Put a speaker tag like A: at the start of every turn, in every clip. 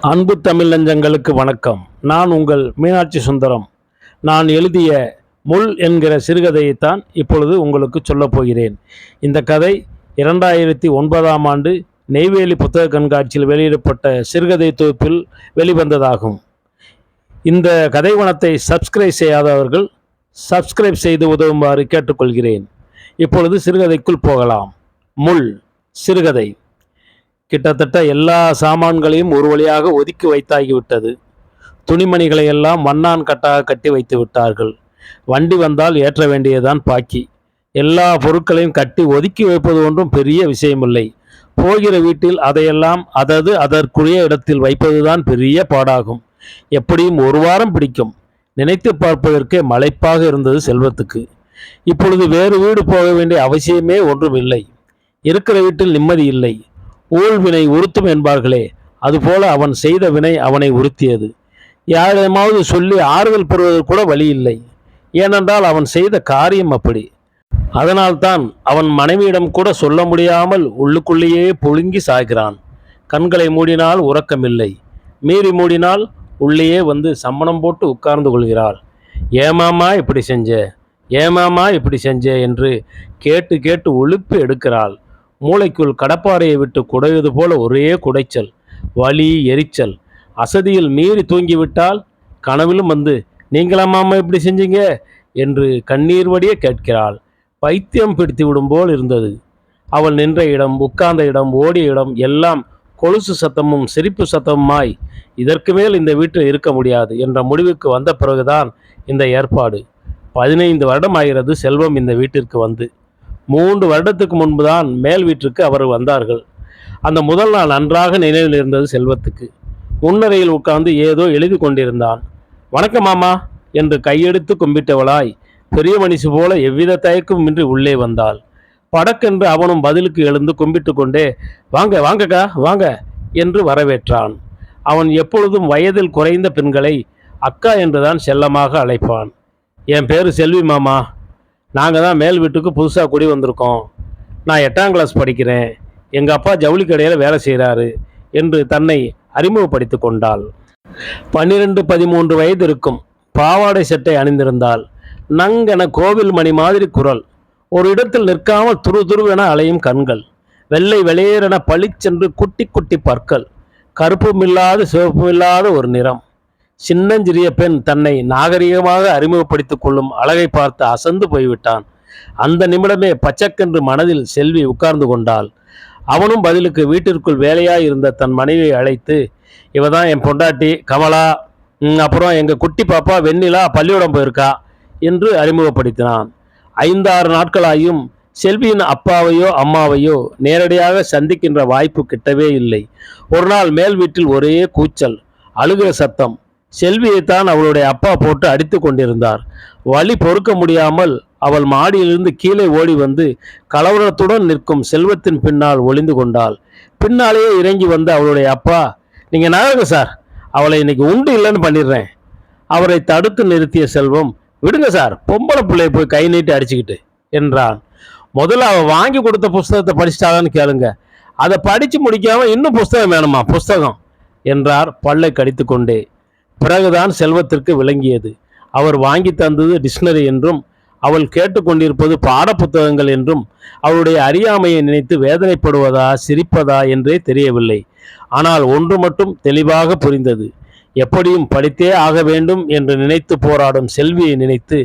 A: அன்பு தமிழ் நெஞ்சங்களுக்கு வணக்கம். நான் உங்கள் மீனாட்சி சுந்தரம். நான் எழுதிய முள் என்கிற சிறுகதையைத்தான் இப்பொழுது உங்களுக்கு சொல்லப் போகிறேன். இந்த கதை இரண்டாயிரத்தி ஒன்பதாம் ஆண்டு நெய்வேலி புத்தக கண்காட்சியில் வெளியிடப்பட்ட சிறுகதை தொகுப்பில் வெளிவந்ததாகும். இந்த கதைவனத்தை சப்ஸ்கிரைப் செய்யாதவர்கள் சப்ஸ்கிரைப் செய்து உதவுமாறு கேட்டுக்கொள்கிறேன். இப்பொழுது சிறுகதைக்குள் போகலாம். முள் சிறுகதை. கிட்டத்தட்ட எல்லா சாமான்களையும் ஒரு வழியாக ஒதுக்கி வைத்தாகிவிட்டது. துணிமணிகளை எல்லாம் மண்ணான் கட்டாக கட்டி வைத்து விட்டார்கள். வண்டி வந்தால் ஏற்ற வேண்டியதுதான் பாக்கி. எல்லா பொருட்களையும் கட்டி ஒதுக்கி வைப்பது ஒன்றும் பெரிய விஷயமில்லை. போகிற வீட்டில் அதையெல்லாம் அதது அதற்குரிய இடத்தில் வைப்பதுதான் பெரிய பாடாகும். எப்படியும் ஒரு வாரம் பிடிக்கும். நினைத்து பார்ப்பதற்கே மலைப்பாக இருந்தது செல்வத்துக்கு. இப்பொழுது வேறு வீடு போக வேண்டிய அவசியமே ஒன்றும் இல்லை இருக்கிற வீட்டில் நிம்மதி இல்லை. ஊழ்வினை உறுத்தும் என்பார்களே அதுபோல அவன் செய்த வினை அவனை உறுத்தியது. யாரிடமாவது சொல்லி ஆறுதல் பெறுவதற்கு கூட வழி இல்லை. ஏனென்றால் அவன் செய்த காரியம் அப்படி. அதனால்தான் அவன் மனைவியிடம் கூட சொல்ல முடியாமல் உள்ளுக்குள்ளேயே புழுங்கி சாகிறான் கண்களை மூடினால் உறக்கமில்லை. மீறி மூடினால் உள்ளேயே வந்து சம்மணம் போட்டு உட்கார்ந்து கொள்கிறாள். ஏமாமா இப்படி செஞ்ச? ஏமாமா இப்படி செஞ்ச? என்று கேட்டு கேட்டு ஒழுப்பு எடுக்கிறாள். மூளைக்குள் கடப்பாறையை விட்டு குடைவது போல ஒரே குடைச்சல் வலி எரிச்சல். அசதியில் மீறி தூங்கிவிட்டால் கனவிலும் வந்து நீங்களாமாமா இப்படி செஞ்சீங்க? என்று கண்ணீர் வடிய கேட்கிறாள். பைத்தியம் பிடித்து விடும் போல் இருந்தது. அவள் நின்ற இடம் உட்கார்ந்த இடம் ஓடிய இடம் எல்லாம் கொலுசு சத்தமும் சிரிப்பு சத்தமுமாய் இதற்கு மேல் இந்த வீட்டில் இருக்க முடியாது என்ற முடிவுக்கு வந்த பிறகுதான் இந்த ஏற்பாடு. பதினைந்து வருடம் ஆகிறது செல்வம் இந்த வீட்டிற்கு வந்து. மூன்று வருடத்துக்கு முன்புதான் மேல் வீட்டிற்கு அவர் வந்தார்கள். அந்த முதல் நாள் நன்றாக நினைவில் இருந்தது செல்வத்துக்கு. முன்னரையில் உட்கார்ந்து ஏதோ எழுதி கொண்டிருந்தான். வணக்கம் மாமா என்று கையெடுத்து கும்பிட்டவளாய் பெரிய மனுஷி போல எவ்வித தயக்கமின்றி உள்ளே வந்தாள். படக்கென்று அவனும் பதிலுக்கு எழுந்து கும்பிட்டு கொண்டே வாங்க வாங்கக்கா வாங்க என்று வரவேற்றான். அவன் எப்பொழுதும் வயதில் குறைந்த பெண்களை அக்கா என்றுதான் செல்லமாக அழைப்பான். என் பேர் செல்வி மாமா. நாங்கள் தான் மேல் வீட்டுக்கு புதுசாக குடி வந்திருக்கோம். நான் எட்டாம் கிளாஸ் படிக்கிறேன். எங்கள் அப்பா ஜவுளி கடையில் வேலை செய்கிறாரு என்று தன்னை அறிமுகப்படுத்தி கொண்டாள். பன்னிரெண்டு பதிமூன்று வயது இருக்கும் பாவாடை சட்டை அணிந்திருந்தாள். நங்கென கோவில் மணி மாதிரி குரல். ஒரு இடத்தில் நிற்காமல் துரு துருவென அலையும் கண்கள். வெள்ளை வெளியேறென பளிச்சென்று குட்டி குட்டி பற்கள். கருப்பும் இல்லாத சிவப்பும் இல்லாத ஒரு நிறம். சின்னஞ்சிறிய பெண் தன்னை நாகரிகமாக அறிமுகப்படுத்திக் கொள்ளும் அழகை பார்த்து அசந்து போய்விட்டான். அந்த நிமிடமே பச்சக்கென்று மனதில் செல்வி உட்கார்ந்து கொண்டாள். அவனும் பதிலுக்கு வீட்டிற்குள் வேலையாய் இருந்த தன் மனைவியை அழைத்து இவ தான் என் பொண்டாட்டி கமலா. அப்புறம் எங்கள் குட்டி பாப்பா வெண்ணிலா பள்ளிக்கூடம் போயிருக்கா? என்று அறிமுகப்படுத்தினான். ஐந்தாறு நாட்களாயும் செல்வியின் அப்பாவையோ அம்மாவையோ நேரடியாக சந்திக்கின்ற வாய்ப்பு கிட்டவே இல்லை. ஒரு நாள் மேல் வீட்டில் ஒரே கூச்சல் அழுகிற சத்தம். செல்வியைத்தான் அவளுடைய அப்பா போட்டு அடித்து கொண்டிருந்தார். வழி பொறுக்க முடியாமல் அவள் மாடியிலிருந்து கீழே ஓடி வந்து கலவரத்துடன் நிற்கும் செல்வத்தின் பின்னால் ஒளிந்து கொண்டாள். பின்னாலேயே இறங்கி வந்த அவளுடைய அப்பா நீங்கள் நகருங்க சார் அவளை இன்னைக்கு உண்டு இல்லைன்னு பண்ணிடுறேன். அவரை தடுத்து நிறுத்திய செல்வம் விடுங்க சார். பொம்பளை பிள்ளைய போய் கை நீட்டி அடிச்சுக்கிட்டு என்றான். முதல்ல அவன் வாங்கி கொடுத்த புஸ்தகத்தை படிச்சிட்டாதான்னு கேளுங்க. அதை படித்து முடிக்காம இன்னும் புஸ்தகம் வேணுமா? புஸ்தகம் என்றார் பல்லை கடித்து கொண்டே. பிறகுதான் செல்வத்திற்கு விளங்கியது. அவர் வாங்கி தந்தது டிக்ஷனரி என்றும் அவள் கேட்டுக்கொண்டிருப்பது பாடப்புத்தகங்கள் என்றும் அவளுடைய அறியாமையை நினைத்து வேதனைப்படுவதா சிரிப்பதா என்றே தெரியவில்லை. ஆனால் ஒன்று மட்டும் தெளிவாக புரிந்தது. எப்படியும் படித்தே ஆக வேண்டும் என்று நினைத்து போராடும் செல்வியை நினைத்து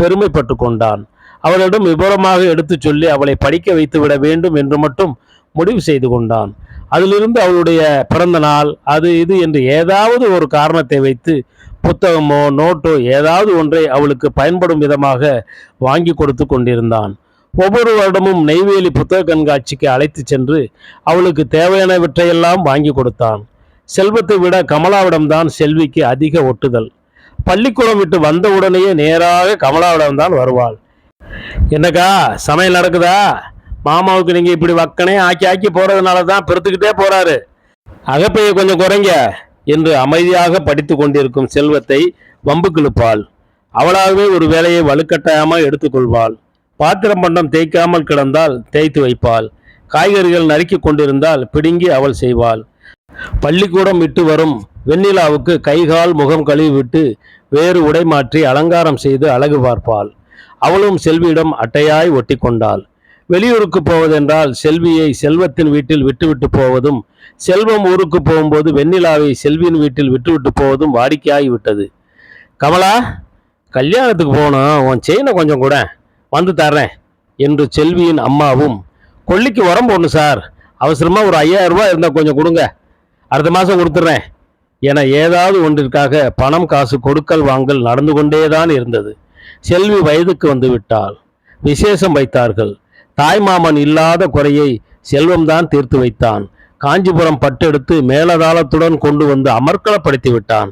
A: பெருமைப்பட்டு கொண்டான். அவளிடம் விபரமாக எடுத்துச் சொல்லி அவளை படிக்க வைத்து விட வேண்டும் என்று மட்டும் முடிவு செய்து கொண்டான். அதிலிருந்து அவளுடைய பிறந்த நாள் அது இது என்று ஏதாவது ஒரு காரணத்தை வைத்து புத்தகமோ நோட்டோ ஏதாவது ஒன்றை அவளுக்கு பயன்படும் விதமாக வாங்கி கொடுத்து கொண்டிருந்தான். ஒவ்வொரு வருடமும் நெய்வேலி புத்தக கண்காட்சிக்கு அழைத்து சென்று அவளுக்கு தேவையானவற்றையெல்லாம் வாங்கி கொடுத்தான். செல்வத்தை விட கமலாவிடம்தான் செல்விக்கு அதிக ஒட்டுதல். பள்ளிக்கூடம் விட்டு வந்த உடனேயே நேராக கமலாவிடம்தான் வருவாள். என்னக்கா சமையல் நடக்குதா? மாமாவுக்கு நீங்கள் இப்படி வக்கனே ஆக்கி ஆக்கி போகிறதுனால தான் பெருத்துக்கிட்டே போகிறாரு அகப்பையை கொஞ்சம் குறைங்க என்று அமைதியாக படித்து கொண்டிருக்கும் செல்வத்தை வம்புக்கிழுப்பாள் அவளாகவே ஒரு வேலையை வலுக்கட்டாயமாக எடுத்துக்கொள்வாள். பாத்திரம் பண்டம் தேய்க்காமல் கிடந்தால் தேய்த்து வைப்பாள். காய்கறிகள் நறுக்கி கொண்டிருந்தால் பிடுங்கி அவள் செய்வாள். பள்ளிக்கூடம் விட்டு வரும் வெண்ணிலாவுக்கு கைகால் முகம் கழுவிவிட்டு வேறு உடை மாற்றி அலங்காரம் செய்து அழகு பார்ப்பாள். அவளும் செல்வியிடம் அட்டையாய் ஒட்டி கொண்டாள். வெளியூருக்கு போவதென்றால் செல்வியை செல்வத்தின் வீட்டில் விட்டுவிட்டு போவதும் செல்வம் ஊருக்கு போகும்போது வெண்ணிலாவை செல்வியின் வீட்டில் விட்டுவிட்டு போவதும் வாடிக்கையாகி விட்டது. கமலா கல்யாணத்துக்கு போகணும் உன் செயினை கொஞ்சம் கூட வந்து தர்றேன் என்று செல்வியின் அம்மாவும் கொல்லிக்கு உரம் போடணும் சார். அவசரமாக ஒரு ஐயாயிரம் ரூபாய் இருந்தால் கொஞ்சம் கொடுங்க. அடுத்த மாதம் கொடுத்துட்றேன் என ஏதாவது ஒன்றிற்காக பணம் காசு கொடுக்கல் வாங்கல் நடந்து கொண்டேதான் இருந்தது. செல்வி வயதுக்கு வந்து விட்டால் விசேஷம் வைத்தார்கள். தாய்மாமன் இல்லாத குறையை செல்வம்தான் தீர்த்து வைத்தான். காஞ்சிபுரம் பட்டெடுத்து மேலதாளத்துடன் கொண்டு வந்து அமர்க்களப்படுத்தி விட்டான்.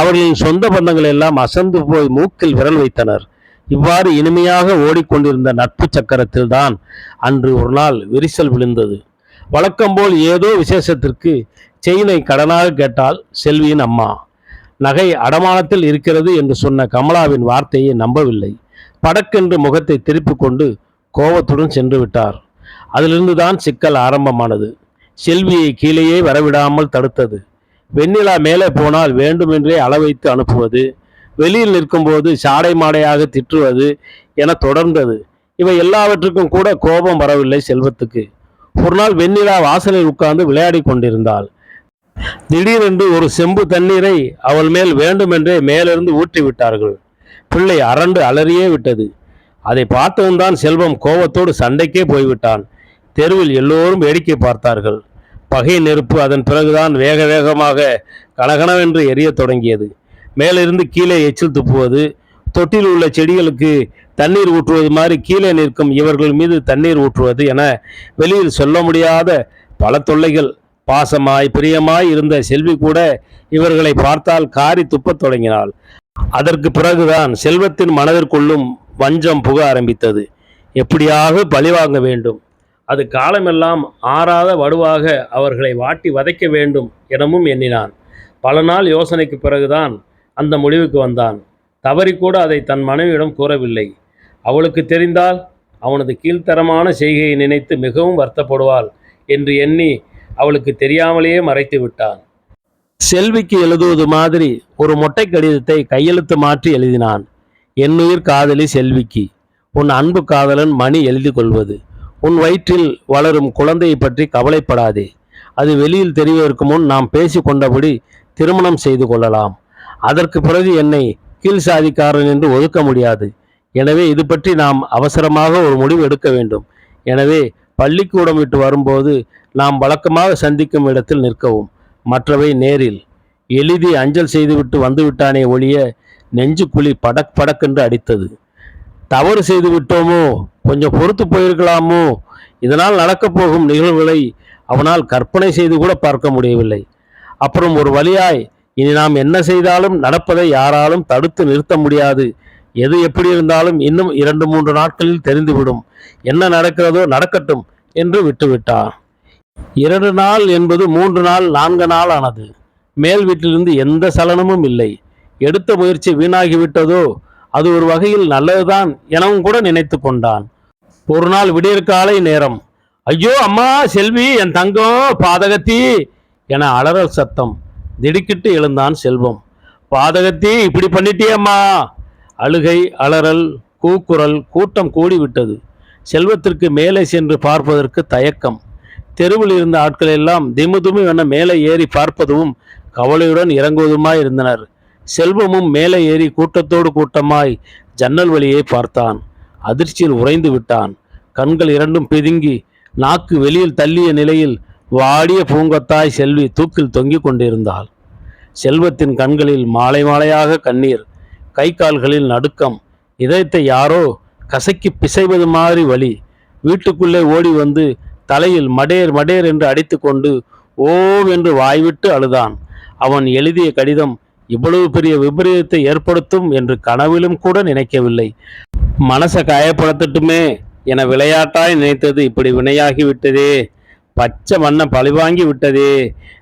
A: அவர்களின் சொந்த பந்தங்கள் எல்லாம் அசந்து போய் மூக்கில் விரல் வைத்தனர். இவ்வாறு இனிமையாக ஓடிக்கொண்டிருந்த நட்பு சக்கரத்தில் தான் அன்று ஒரு நாள் விரிசல் விழுந்தது. வழக்கம்போல் ஏதோ விசேஷத்திற்கு செயினை கடனாக கேட்டால் செல்வியின் அம்மா. நகை அடமானத்தில் இருக்கிறது என்று சொன்ன கமலாவின் வார்த்தையை நம்பவில்லை. படக்கென்று முகத்தை திருப்பிக் கொண்டு கோபத்துடன் சென்று விட்டார். அதிலிருந்து தான் சிக்கல் ஆரம்பமானது. செல்வியை கீழேயே வரவிடாமல் தடுத்தது. வெண்ணிலா மேலே போனால் வேண்டுமென்றே அளவைத்து அனுப்புவது வெளியில் நிற்கும்போது சாடை மாடையாக திட்டுவது என தொடர்ந்தது. இவை எல்லாவற்றுக்கும் கூட கோபம் வரவில்லை செல்வத்துக்கு. ஒரு நாள் வெண்ணிலா வாசலில் உட்கார்ந்து விளையாடி கொண்டிருந்தாள். திடீரென்று ஒரு செம்பு தண்ணீரை அவள் மேல் வேண்டுமென்றே மேலிருந்து ஊற்றி விட்டார்கள். பிள்ளை அரண்டு அலறியே விட்டது. அதை பார்த்தவன்தான் செல்வம் கோபத்தோடு சண்டைக்கே போய்விட்டான். தெருவில் எல்லோரும் வேடிக்கை பார்த்தார்கள். பகை நெருப்பு அதன் பிறகுதான் வேக வேகமாக கனகனவென்று எரிய தொடங்கியது. மேலிருந்து கீழே எச்சில் துப்புவது தொட்டில் உள்ள செடிகளுக்கு தண்ணீர் ஊற்றுவது மாதிரி கீழே நிற்கும் இவர்கள் மீது தண்ணீர் ஊற்றுவது என வெளியில் சொல்ல முடியாத பல தொல்லைகள். பாசமாய் பிரியமாய் இருந்த செல்வி கூட இவர்களை பார்த்தால் காரி துப்பத் தொடங்கினாள். அதற்கு பிறகுதான் செல்வத்தின் மனதிற்குள்ளும் வஞ்சம் புக ஆரம்பித்தது. எப்படியாக பழிவாங்க வேண்டும்? அது காலமெல்லாம் ஆறாத வடுவாக அவர்களை வாட்டி வதைக்க வேண்டும் எனவும் எண்ணினான். பல நாள் யோசனைக்கு பிறகுதான் அந்த முடிவுக்கு வந்தான். தவறிக்கூட அதை தன் மனைவியிடம் கூறவில்லை. அவளுக்கு தெரிந்தால் அவனது கீழ்த்தரமான செய்கையை நினைத்து மிகவும் வருத்தப்படுவாள் என்று எண்ணி அவளுக்கு தெரியாமலேயே மறைத்து விட்டான். செல்விக்கு எழுதுவது மாதிரி ஒரு மொட்டை கடிதத்தை கையெழுத்து மாற்றி எழுதினான். என்னுயிர் காதலி செல்விக்கு உன் அன்பு காதலன் மணி எழுதி கொள்வது. உன் வயிற்றில் வளரும் குழந்தையை பற்றி கவலைப்படாதே. அது வெளியில் தெரிவதற்கு முன் நாம் பேசிக் கொண்டபடி திருமணம் செய்து கொள்ளலாம். அதற்கு பிறகு என்னை கீழ் சாதிக்காரன் என்று ஒதுக்க முடியாது. எனவே இது பற்றி நாம் அவசரமாக ஒரு முடிவு எடுக்க வேண்டும். எனவே பள்ளிக்கூடம் விட்டு வரும்போது நாம் வழக்கமாக சந்திக்கும் இடத்தில் நிற்கவும். மற்றவை நேரில். எழுதி அஞ்சல் செய்துவிட்டு வந்துவிட்டானே ஒழிய நெஞ்சுக்குழி படக் படக்கென்று அடித்தது. தவறு செய்து விட்டோமோ? கொஞ்சம் பொறுத்து போயிருக்கலாமோ? இதனால் நடக்கப் போகும் நிகழ்வுகளை அவனால் கற்பனை செய்து கூட பார்க்க முடியவில்லை. அப்புறம் ஒரு வழியாய் இனி நாம் என்ன செய்தாலும் நடப்பதை யாராலும் தடுத்து நிறுத்த முடியாது. எது எப்படி இருந்தாலும் இன்னும் இரண்டு மூன்று நாட்களில் தெரிந்துவிடும். என்ன நடக்கிறதோ நடக்கட்டும் என்று விட்டுவிட்டார். இரண்டு நாள் என்பது மூன்று நாள் நான்கு நாள் ஆனது. மேல் வீட்டிலிருந்து எந்த சலனமும் இல்லை. எடுத்த முயற்சி வீணாகிவிட்டதோ அது ஒரு வகையில் நல்லதுதான் எனவும் கூட நினைத்து கொண்டான். ஒரு நாள் விடியற்காலை நேரம். ஐயோ அம்மா செல்வி என் தங்கம் பாதகத்தி என அலறல் சத்தம். திடுக்கிட்டு எழுந்தான் செல்வம். பாதகத்தி இப்படி பண்ணிட்டியம்மா? அழுகை அலறல் கூக்குரல் கூட்டம் கூடிவிட்டது. செல்வத்திற்கு மேலே சென்று பார்ப்பதற்கு தயக்கம். தெருவில் இருந்த ஆட்கள் எல்லாம் திமுதுமு என மேலே ஏறி பார்ப்பதும் கவலையுடன் இறங்குவதுமாய் இருந்தனர். செல்வமும் மேலே ஏறி கூட்டத்தோடு கூட்டமாய் ஜன்னல் வழியை பார்த்தான். அதிர்ச்சியில் உறைந்து விட்டான். கண்கள் இரண்டும் பிதுங்கி நாக்கு வெளியில் தள்ளிய நிலையில் வாடிய பூங்கொத்தாய் செல்வி தூக்கில் தொங்கிக் கொண்டிருந்தாள். செல்வத்தின் கண்களில் மாலை மாலையாக கண்ணீர் கை கால்களில் நடுக்கம் இதயத்தை யாரோ கசக்கி பிசைவது மாதிரி வலி வீட்டுக்குள்ளே ஓடி வந்து தலையில் மடேர் மடேர் என்று அடித்துக்கொண்டு ஓம் என்று வாய்விட்டு அழுதான். அவன் எழுதிய கடிதம் இவ்வளவு பெரிய விபரீதத்தை ஏற்படுத்தும் என்று கனவிலும் கூட நினைக்கவில்லை. மனசை காயப்படுத்தட்டுமே என விளையாட்டாய் நினைத்தது இப்படி வினையாகி விட்டதே. பச்சை மண்ணை பழிவாங்கி விட்டதே.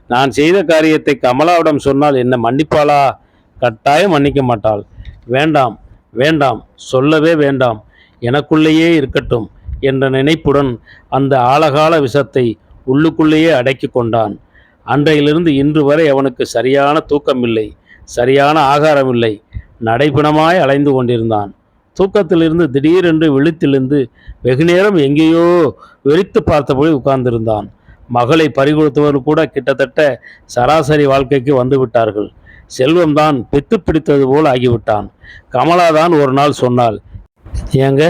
A: நான் செய்த காரியத்தை கமலாவிடம் சொன்னால் என்ன மன்னிப்பாளா? கட்டாயம் மன்னிக்க மாட்டாள். வேண்டாம் வேண்டாம் சொல்லவே வேண்டாம். எனக்குள்ளேயே இருக்கட்டும் என்ற நினைப்புடன் அந்த ஆழகால விஷத்தை உள்ளுக்குள்ளேயே அடக்கி கொண்டான். அன்றையிலிருந்து இன்று வரை அவனுக்கு சரியான தூக்கமில்லை சரியான ஆகாரமில்லை. நடைப்பிணமாய் அலைந்து கொண்டிருந்தான். தூக்கத்திலிருந்து திடீரென்று விழித்திலிருந்து வெகுநேரம் எங்கேயோ வெறித்து பார்த்தபடி உட்கார்ந்திருந்தான். மகளை பறிகொடுத்தவர்கள் கூட கிட்டத்தட்ட சராசரி வாழ்க்கைக்கு வந்துவிட்டார்கள். செல்வம்தான் பித்து பிடித்தது போல் ஆகிவிட்டான். கமலாதான் ஒரு நாள் சொன்னாள் ஏங்க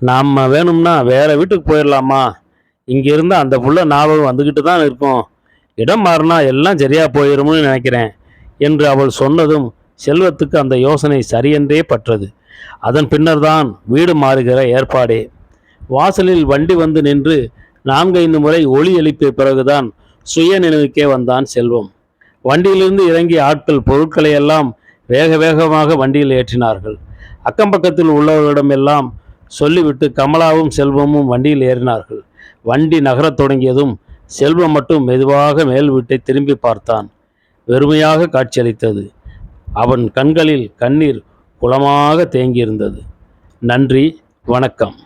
A: நாம் வேணும்னா வேற வீட்டுக்கு போயிடலாமா இங்கிருந்து அந்த புள்ள ஞாபகம் வந்துக்கிட்டு தான் இருக்கும். இடம் மாறினா எல்லாம் சரியா போயிடும்னு நினைக்கிறேன் என்று அவள் சொன்னதும் செல்வத்துக்கு அந்த யோசனை சரியென்றே பற்றது. அதன் பின்னர்தான் வீடு மாறுகிற ஏற்பாடே. வாசலில் வண்டி வந்து நின்று நான்கைந்து முறை ஒளி எழுப்பிய பிறகுதான் சுய நினைவுக்கே வந்தான் செல்வம். வண்டியிலிருந்து இறங்கிய ஆட்கள் பொருட்களை எல்லாம் வேக வேகமாக வண்டியில் ஏற்றினார்கள். அக்கம் பக்கத்தில் உள்ளவர்களிடம் எல்லாம் சொல்லிவிட்டு கமலாவும் செல்வமும் வண்டியில் ஏறினார்கள். வண்டி நகரத் தொடங்கியதும் செல்வம் மட்டும் மெதுவாக மேல் வீட்டை திரும்பி பார்த்தான். வெறுமையாக காட்சியளித்தது. அவன் கண்களில் கண்ணீர் குளமாக தேங்கியிருந்தது. நன்றி வணக்கம்.